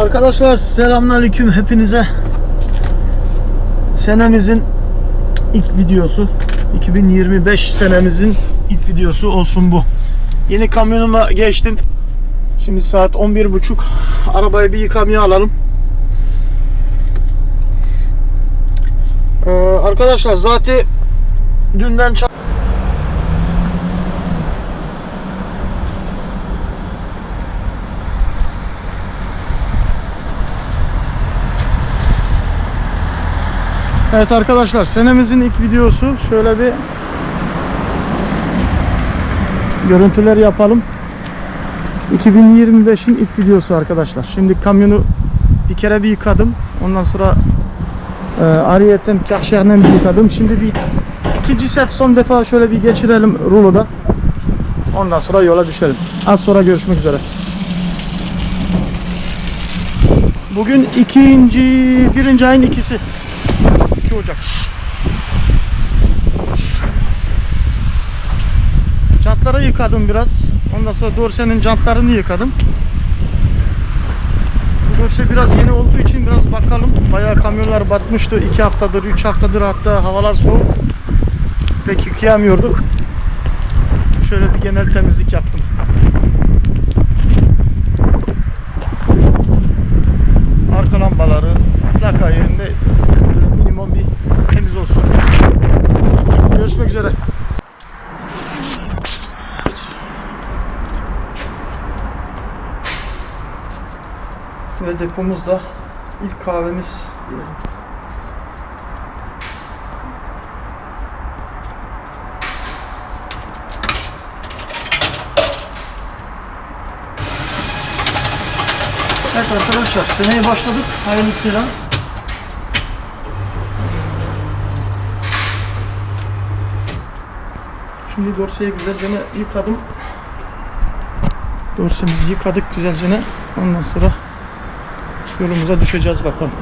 Arkadaşlar selamünaleyküm hepinize. Senemizin ilk videosu 2025 senemizin ilk videosu olsun bu. Yeni kamyonuma geçtim. Şimdi saat 11.30. Arabayı bir yıkamaya alalım. Ee, arkadaşlar zaten dünden ça- Evet arkadaşlar senemizin ilk videosu. Şöyle bir görüntüler yapalım. 2025'in ilk videosu arkadaşlar. Şimdi kamyonu bir kere bir yıkadım. Ondan sonra e, ariyeten kahşehirden bir yıkadım. Şimdi bir ikinci sef son defa şöyle bir geçirelim ruloda. Ondan sonra yola düşelim. Az sonra görüşmek üzere. Bugün ikinci, birinci ayın ikisi. 2 Ocak. Jantları yıkadım biraz. Ondan sonra dorsenin jantlarını yıkadım. Bu dorse biraz yeni olduğu için biraz bakalım. Bayağı kamyonlar batmıştı. 2 haftadır, 3 haftadır hatta havalar soğuk. Pek yıkayamıyorduk. Şöyle bir genel temizlik yaptım. Arka lambaları, plakayı, ne, böyle minimum bir temiz olsun. Görüşmek üzere. Ve depomuzda ilk kahvemiz diyelim. Evet arkadaşlar seneye başladık. Hayırlısıyla. Şimdi dorseyi güzelce yıkadım. Dorsemizi yıkadık güzelce. Ondan sonra yolumuza düşeceğiz bakalım.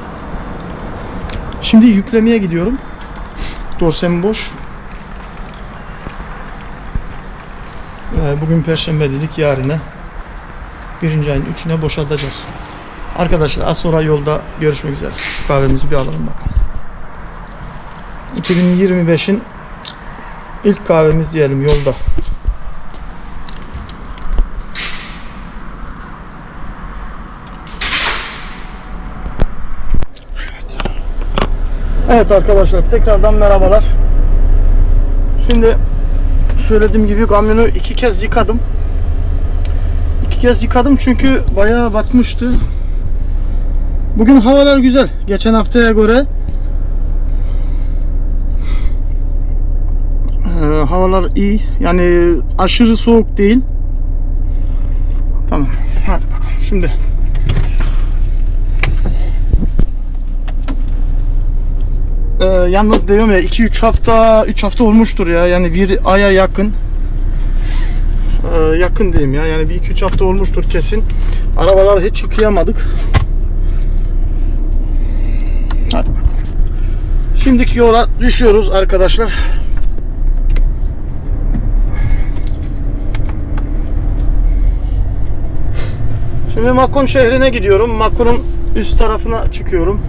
Şimdi yüklemeye gidiyorum. Dorsem boş. Ee, Bugün perşembe dedik yarına birinci ayın üçüne boşaltacağız. Arkadaşlar az sonra yolda görüşmek üzere. Kahvemizi bir alalım bakalım. 2025'in ilk kahvemiz diyelim yolda. Evet arkadaşlar tekrardan merhabalar. Şimdi söylediğim gibi kamyonu iki kez yıkadım. İki kez yıkadım çünkü bayağı batmıştı. Bugün havalar güzel. Geçen haftaya göre Ee, havalar iyi. Yani aşırı soğuk değil. Tamam. Hadi bakalım. Şimdi Ee, yalnız diyorum ya 2-3 hafta 3 hafta olmuştur ya. Yani bir aya yakın. Ee, yakın diyeyim ya. Yani bir 2-3 hafta olmuştur kesin. Arabaları hiç yıkayamadık. Hadi bakalım. Şimdiki yola düşüyoruz arkadaşlar. Şimdi Makon şehrine gidiyorum. Makon'un üst tarafına çıkıyorum.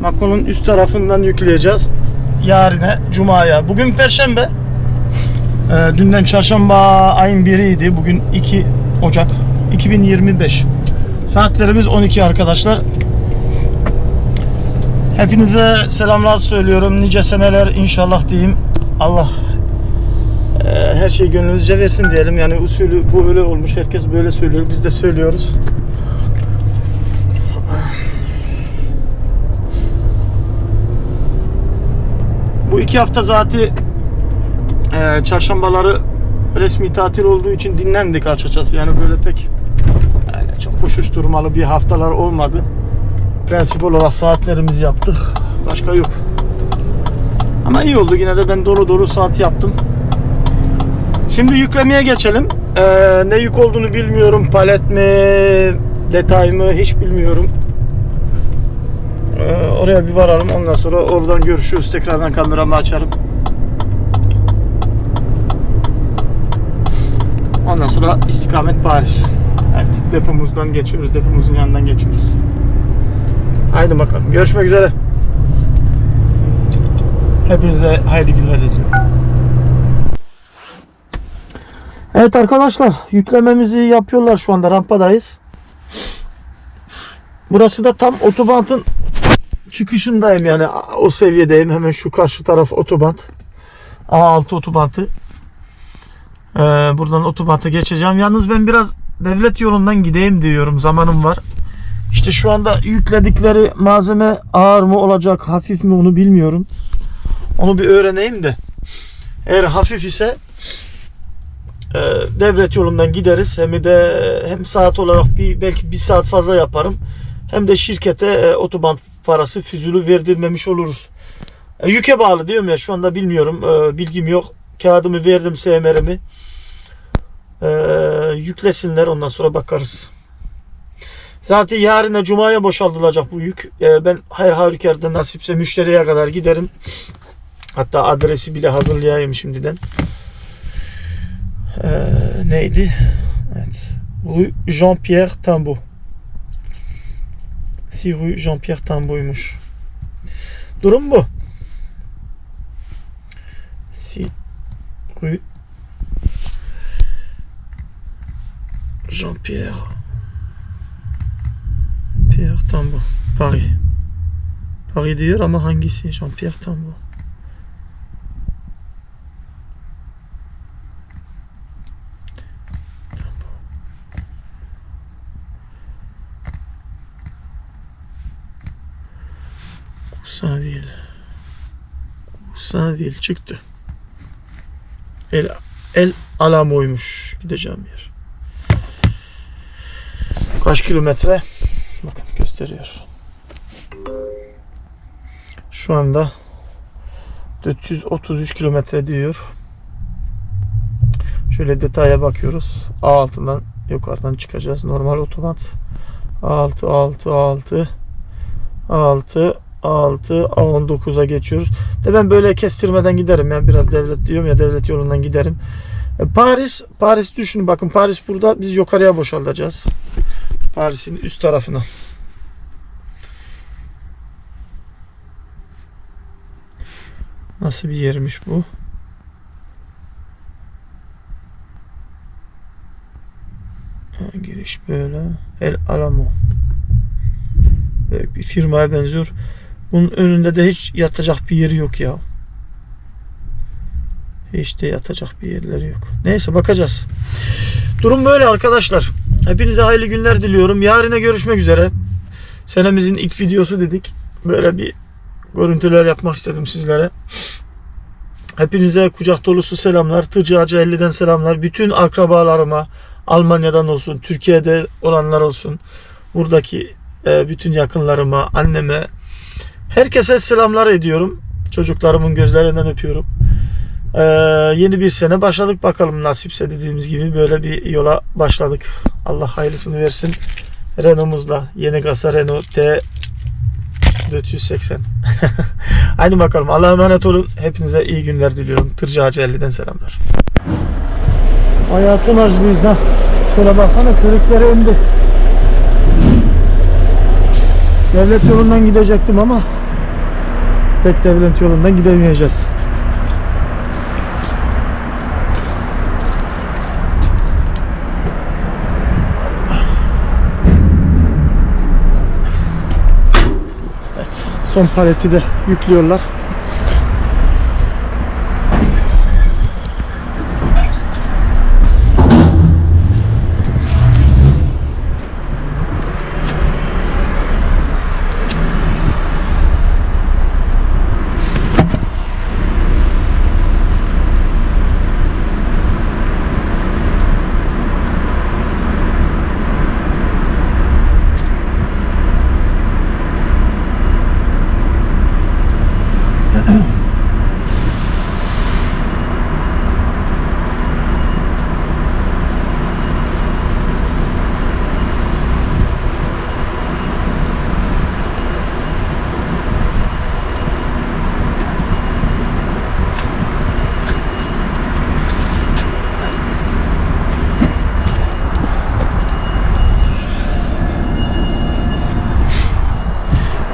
Makon'un üst tarafından yükleyeceğiz. Yarine Cuma'ya. Bugün Perşembe. Ee, dünden çarşamba ayın biriydi. Bugün 2 Ocak 2025. Saatlerimiz 12 arkadaşlar. Hepinize selamlar söylüyorum. Nice seneler inşallah diyeyim. Allah e, her şeyi gönlünüzce versin diyelim. Yani usulü bu öyle olmuş. Herkes böyle söylüyor. Biz de söylüyoruz. Bu iki hafta zaten e, çarşambaları resmi tatil olduğu için dinlendik açıkçası. Yani böyle pek yani çok koşuşturmalı bir haftalar olmadı. Prensip olarak saatlerimizi yaptık. Başka yok. Ama iyi oldu. Yine de ben dolu dolu saat yaptım. Şimdi yüklemeye geçelim. Ee, ne yük olduğunu bilmiyorum. Palet mi, detay mı hiç bilmiyorum. Ee, oraya bir varalım. Ondan sonra oradan görüşürüz. Tekrardan kameramı açarım. Ondan sonra istikamet Paris. Evet depomuzdan geçiyoruz. Depomuzun yanından geçiyoruz. Haydi bakalım. Görüşmek üzere. Hepinize hayırlı günler diliyorum. Evet arkadaşlar yüklememizi yapıyorlar şu anda rampadayız. Burası da tam otobantın çıkışındayım yani o seviyedeyim. Hemen şu karşı taraf otobant. A6 otobantı. Ee, buradan otobanta geçeceğim. Yalnız ben biraz devlet yolundan gideyim diyorum. Zamanım var. İşte şu anda yükledikleri malzeme ağır mı olacak, hafif mi onu bilmiyorum. Onu bir öğreneyim de. Eğer hafif ise e, devlet yolundan gideriz. Hem de hem saat olarak bir belki bir saat fazla yaparım. Hem de şirkete e, otoban parası füzülü verdirmemiş oluruz. E, yüke bağlı diyorum ya şu anda bilmiyorum. E, bilgim yok. Kağıdımı verdim SMR'imi. E, yüklesinler ondan sonra bakarız. Zaten yarına Cuma'ya boşaltılacak bu yük. E, ben her halükarda nasipse müşteriye kadar giderim. Hatta adresi bile hazırlayayım şimdiden. E, neydi? Evet. Rue Jean-Pierre Tambo. Si Rue Jean-Pierre Tambo'ymuş. Durum bu. Si Rue Jean-Pierre Pierre Tambo. Paris. Paris diyor ama hangisi? Jean-Pierre Tambo. Coussainville. Coussainville çıktı. El, El Alamo'ymuş gideceğim yer. Kaç kilometre? Bakın gösteriyor. Şu anda 433 kilometre diyor. Şöyle detaya bakıyoruz. A6'dan yukarıdan çıkacağız. Normal otomat. A6, A6, A6, A6, A6, A19'a geçiyoruz. De ben böyle kestirmeden giderim. Yani biraz devlet diyorum ya devlet yolundan giderim. E, Paris, Paris düşünün bakın Paris burada biz yukarıya boşaltacağız. Paris'in üst tarafına. Nasıl bir yermiş bu? Giriş böyle. El Alamo. Böyle bir firmaya benziyor. Bunun önünde de hiç yatacak bir yeri yok ya. Hiç de yatacak bir yerleri yok. Neyse bakacağız. Durum böyle arkadaşlar. Hepinize hayırlı günler diliyorum. Yarına görüşmek üzere. Senemizin ilk videosu dedik. Böyle bir görüntüler yapmak istedim sizlere. Hepinize kucak dolusu selamlar. Tırcı Hacı 50'den selamlar. Bütün akrabalarıma Almanya'dan olsun, Türkiye'de olanlar olsun. Buradaki e, bütün yakınlarıma, anneme, herkese selamlar ediyorum. Çocuklarımın gözlerinden öpüyorum. Ee, yeni bir sene başladık bakalım nasipse dediğimiz gibi böyle bir yola başladık. Allah hayırlısını versin. Renault'umuzla yeni kasa Renault T 480. Haydi bakalım Allah'a emanet olun. Hepinize iyi günler diliyorum. Tırcı Hacı 50'den selamlar. Bayağı tonajlıyız ha. Şöyle baksana körükleri indi. Devlet yolundan gidecektim ama pek devlet yolundan gidemeyeceğiz. Son paleti de yüklüyorlar.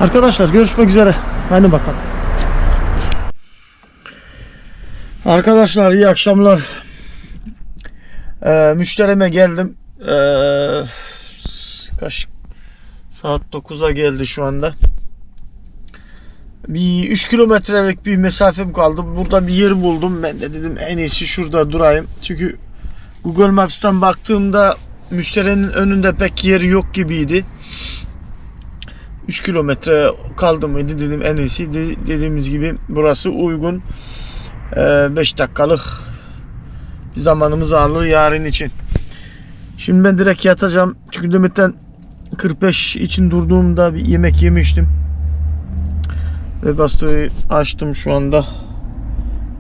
Arkadaşlar görüşmek üzere. Hadi bakalım. Arkadaşlar iyi akşamlar. Ee, müşterime geldim. Ee, kaç saat 9'a geldi şu anda. Bir 3 kilometrelik bir mesafem kaldı. Burada bir yer buldum. Ben de dedim en iyisi şurada durayım. Çünkü Google Maps'tan baktığımda müşterinin önünde pek yeri yok gibiydi. 3 kilometre kaldı mıydı dedim en iyisi. De- dediğimiz gibi burası uygun. 5 dakikalık bir zamanımızı alır yarın için. Şimdi ben direkt yatacağım. Çünkü Demet'ten 45 için durduğumda bir yemek yemiştim. Ve bastoyu açtım şu anda.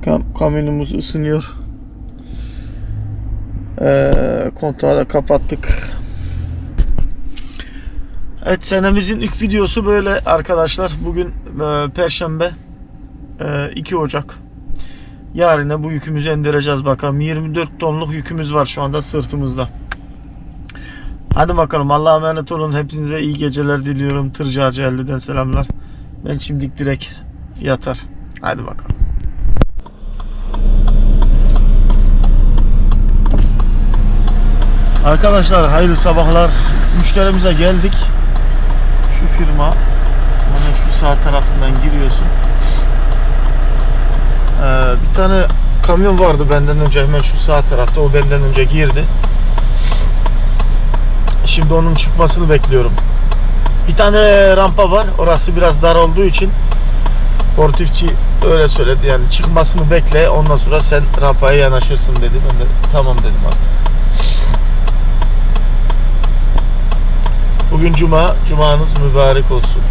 Kam kamyonumuz ısınıyor. Ee, kontağı da kapattık. Evet senemizin ilk videosu böyle arkadaşlar. Bugün e, Perşembe e, 2 Ocak. Yarına bu yükümüzü indireceğiz bakalım. 24 tonluk yükümüz var şu anda sırtımızda. Hadi bakalım Allah'a emanet olun. Hepinize iyi geceler diliyorum. Tırcı Hacı Elli'den selamlar. Ben şimdi direkt yatar. Hadi bakalım. Arkadaşlar hayırlı sabahlar. Müşterimize geldik. Şu firma hemen şu sağ tarafından giriyorsun. Ee, bir tane kamyon vardı benden önce hemen şu sağ tarafta. O benden önce girdi. Şimdi onun çıkmasını bekliyorum. Bir tane rampa var. Orası biraz dar olduğu için portifçi öyle söyledi. Yani çıkmasını bekle. Ondan sonra sen rampaya yanaşırsın dedi. Ben de tamam dedim artık. Bugün cuma. Cumanız mübarek olsun.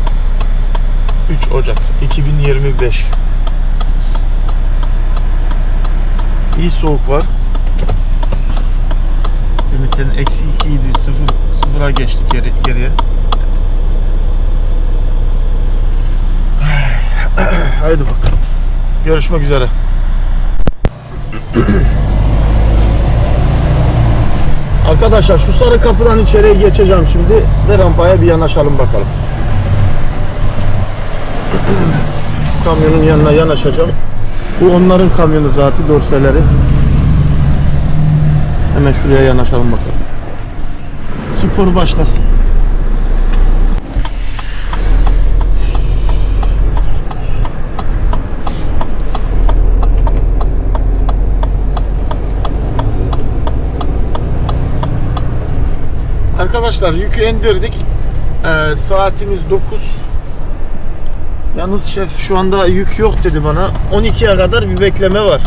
3 Ocak 2025. İyi soğuk var. Limitlerin eksi 2 idi. Sıfır, sıfıra geçtik geri, geriye. Haydi bakalım. Görüşmek üzere. Arkadaşlar şu sarı kapıdan içeriye geçeceğim şimdi ve rampaya bir yanaşalım bakalım. Kamyonun yanına yanaşacağım. Bu onların kamyonu zaten dorseleri. Hemen şuraya yanaşalım bakalım. Spor başlasın. Arkadaşlar yükü indirdik. Ee, saatimiz 9. Yalnız şef şu anda yük yok dedi bana. 12'ye kadar bir bekleme var.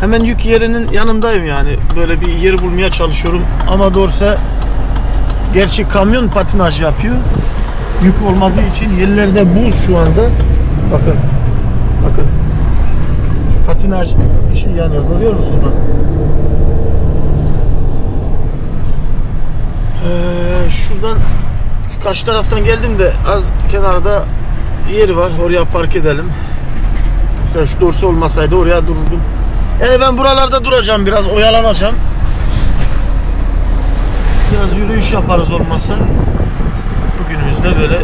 Hemen yük yerinin yanındayım yani. Böyle bir yer bulmaya çalışıyorum. Ama doğrusu gerçi kamyon patinaj yapıyor. Yük olmadığı için yerlerde buz şu anda. Bakın. Bakın. Şu patinaj işi yanıyor. Görüyor musunuz. Ee, şuradan kaç taraftan geldim de az kenarda yeri var. Oraya park edelim. Mesela şu dorsi olmasaydı oraya dururdum. Yani ben buralarda duracağım biraz oyalanacağım. Biraz yürüyüş yaparız olmazsa. Bugünümüzde böyle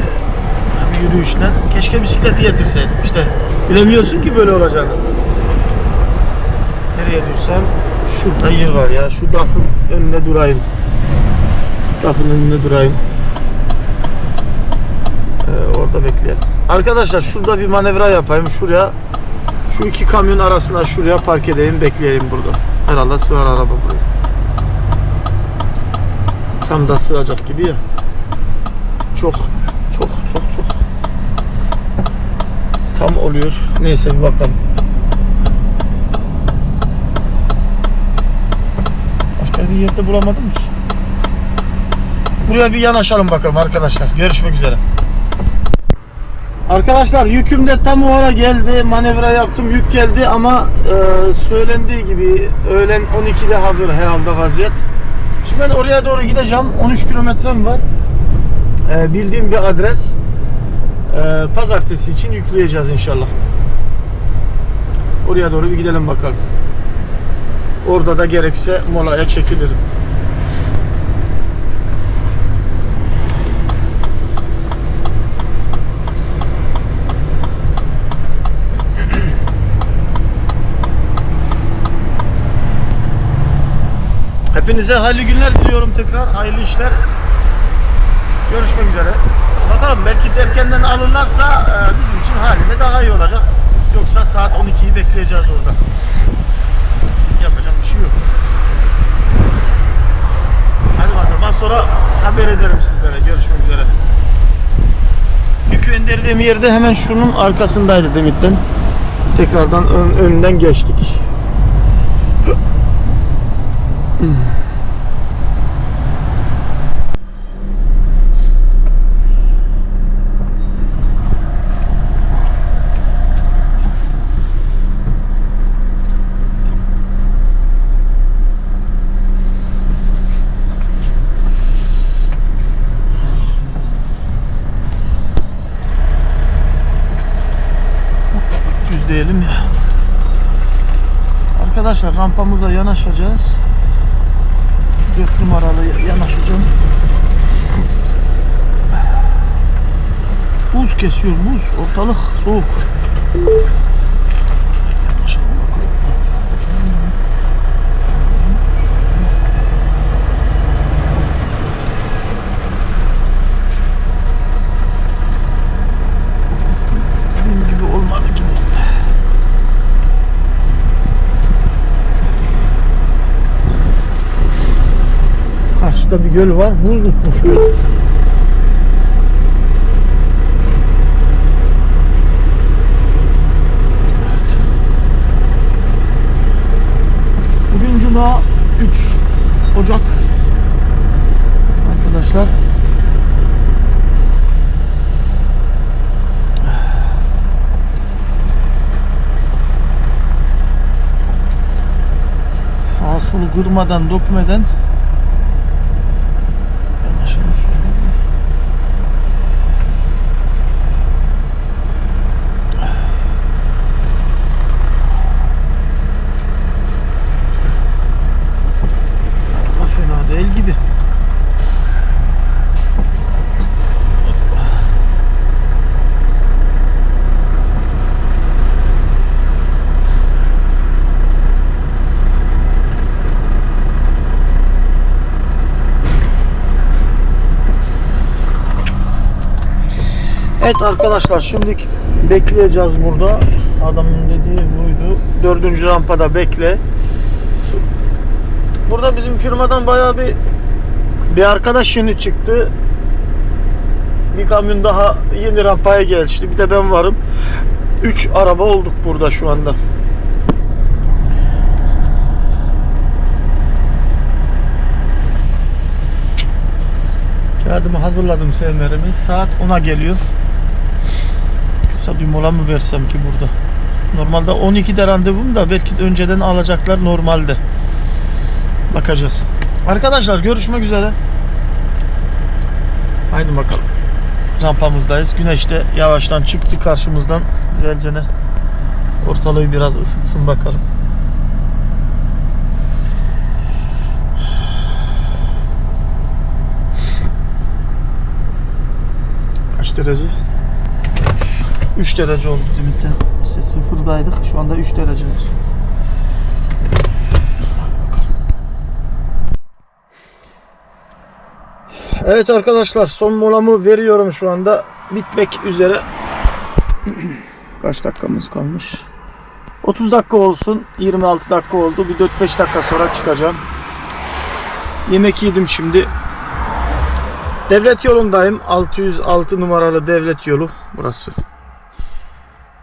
bir yürüyüşten. Keşke bisikleti getirseydim işte. Bilemiyorsun ki böyle olacağını. Nereye dursam şurada yer var ya. Şu dafın önünde durayım. Dafın önünde durayım. Ee, orada bekleyelim. Arkadaşlar şurada bir manevra yapayım. Şuraya şu iki kamyon arasına şuraya park edeyim bekleyelim burada. Herhalde sığar araba buraya. Tam da sığacak gibi ya. Çok çok çok çok tam oluyor. Neyse bir bakalım. Başka bir yerde bulamadım ki. Buraya bir yanaşalım bakalım arkadaşlar. Görüşmek üzere. Arkadaşlar yüküm de tam o ara geldi. Manevra yaptım. Yük geldi ama e, söylendiği gibi öğlen 12'de hazır herhalde vaziyet. Şimdi ben oraya doğru gideceğim. 13 kilometrem var. E, bildiğim bir adres. E, pazartesi için yükleyeceğiz inşallah. Oraya doğru bir gidelim bakalım. Orada da gerekse molaya çekilirim. Hepinize hayırlı günler diliyorum tekrar. Hayırlı işler. Görüşmek üzere. Bakalım belki de erkenden alırlarsa e, bizim için haline daha iyi olacak. Yoksa saat 12'yi bekleyeceğiz orada. Yapacak bir şey yok. Hadi bakalım. Az sonra haber ederim sizlere. Görüşmek üzere. Yükü indirdiğim yerde hemen şunun arkasındaydı demitten. Tekrardan ön, önünden geçtik. Düzleyelim ya. Arkadaşlar rampamıza yanaşacağız. Şu 4 numaralı yanaşacağım. Buz kesiyor buz. Ortalık soğuk. Yanaşalım bakalım. İstediğim gibi olmadı ki. Karşıda bir göl var. Buz tutmuş göl. Bugün Cuma 3 Ocak. Arkadaşlar sağa solu kırmadan, dökmeden Yanaşalım şöyle. Ama fena değil gibi. Evet arkadaşlar şimdi bekleyeceğiz burada. Adamın dediği buydu. Dördüncü rampada bekle. Burada bizim firmadan bayağı bir bir arkadaş yeni çıktı. Bir kamyon daha yeni rampaya gelişti. Bir de ben varım. Üç araba olduk burada şu anda. Kağıdımı hazırladım sevmerimi. Saat 10'a geliyor. Kısa bir mola mı versem ki burada? Normalde 12'de randevum da belki de önceden alacaklar normalde. Bakacağız. Arkadaşlar görüşmek üzere. Haydi bakalım. Rampamızdayız. Güneş de yavaştan çıktı karşımızdan. Güzelce ne? Ortalığı biraz ısıtsın bakalım. Kaç derece? 3 derece oldu limitte. İşte sıfırdaydık. Şu anda 3 derece var. Evet arkadaşlar son molamı veriyorum şu anda. Bitmek üzere. Kaç dakikamız kalmış? 30 dakika olsun. 26 dakika oldu. Bir 4-5 dakika sonra çıkacağım. Yemek yedim şimdi. Devlet yolundayım. 606 numaralı devlet yolu burası.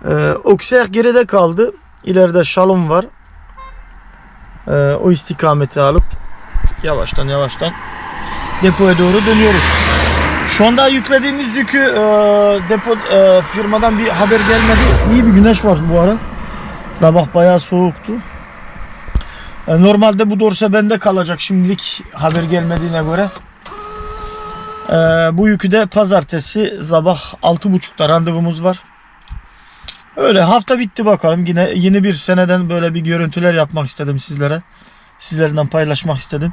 Ee, Okser geride kaldı. İleride Şalom var. Ee, o istikameti alıp yavaştan yavaştan depoya doğru dönüyoruz. Şu anda yüklediğimiz yükü e, depo e, firmadan bir haber gelmedi. İyi bir güneş var bu ara. Sabah bayağı soğuktu. E, normalde bu dorsa bende kalacak şimdilik haber gelmediğine göre. E, bu yükü de pazartesi sabah 6.30'da randevumuz var. Öyle hafta bitti bakalım. Yine yeni bir seneden böyle bir görüntüler yapmak istedim sizlere. Sizlerden paylaşmak istedim.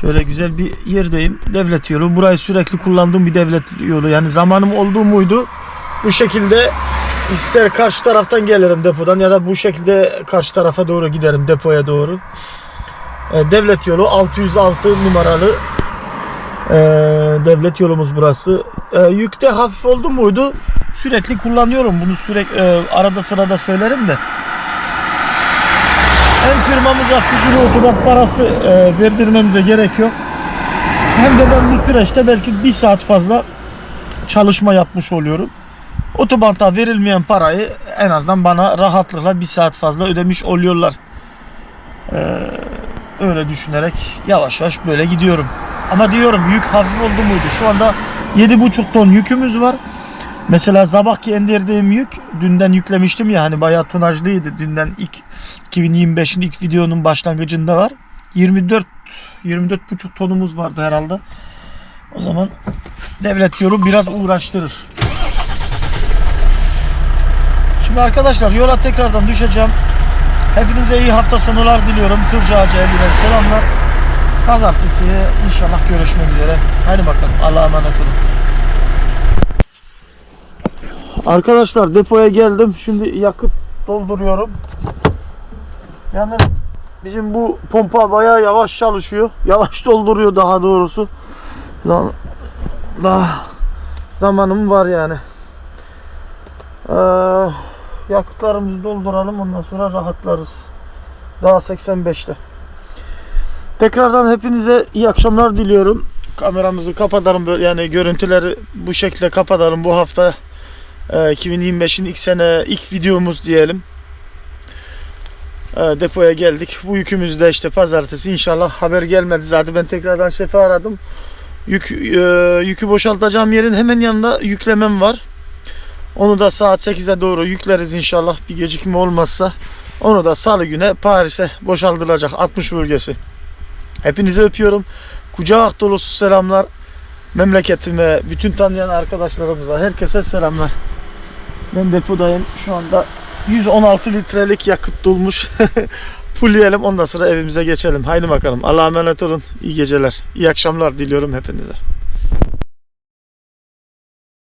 Şöyle güzel bir yerdeyim. Devlet yolu. Burayı sürekli kullandığım bir devlet yolu. Yani zamanım olduğu muydu? Bu şekilde ister karşı taraftan gelirim depodan ya da bu şekilde karşı tarafa doğru giderim depoya doğru. E, devlet yolu 606 numaralı e, devlet yolumuz burası. E, yükte hafif oldu muydu? Sürekli kullanıyorum bunu sürekli arada sırada söylerim de. Hem firmamıza füzülü otoban parası e, verdirmemize gerek yok. Hem de ben bu süreçte belki bir saat fazla çalışma yapmış oluyorum. Otobanta verilmeyen parayı en azından bana rahatlıkla bir saat fazla ödemiş oluyorlar. Ee, öyle düşünerek yavaş yavaş böyle gidiyorum. Ama diyorum yük hafif oldu muydu? Şu anda 7,5 ton yükümüz var. Mesela sabahki indirdiğim yük dünden yüklemiştim ya hani bayağı tonajlıydı. Dünden ilk 2025'in ilk videonun başlangıcında var. 24 24,5 tonumuz vardı herhalde. O zaman devlet yolu biraz uğraştırır. Şimdi arkadaşlar yola tekrardan düşeceğim. Hepinize iyi hafta sonular diliyorum. Tırcı Hacı Ebi'den selamlar. Pazartesiye inşallah görüşmek üzere. Hadi bakalım. Allah'a emanet olun. Arkadaşlar depoya geldim. Şimdi yakıt dolduruyorum. Yani bizim bu pompa bayağı yavaş çalışıyor. Yavaş dolduruyor daha doğrusu. Daha zamanım var yani. Ee, yakıtlarımızı dolduralım ondan sonra rahatlarız. Daha 85'te. Tekrardan hepinize iyi akşamlar diliyorum. Kameramızı kapatalım yani görüntüleri bu şekilde kapatalım bu hafta. E, 2025'in ilk sene ilk videomuz diyelim. E, depoya geldik. Bu yükümüz de işte pazartesi inşallah haber gelmedi. Zaten ben tekrardan şefi aradım. Yük, e, yükü boşaltacağım yerin hemen yanında yüklemem var. Onu da saat 8'e doğru yükleriz inşallah bir gecikme olmazsa. Onu da salı güne Paris'e boşaltılacak 60 bölgesi. Hepinizi öpüyorum. Kucak dolusu selamlar. Memleketime, bütün tanıyan arkadaşlarımıza, herkese selamlar. Ben depodayım. Şu anda 116 litrelik yakıt dolmuş. Fullleyelim ondan sonra evimize geçelim. Haydi bakalım. Allah'a emanet olun. İyi geceler. İyi akşamlar diliyorum hepinize.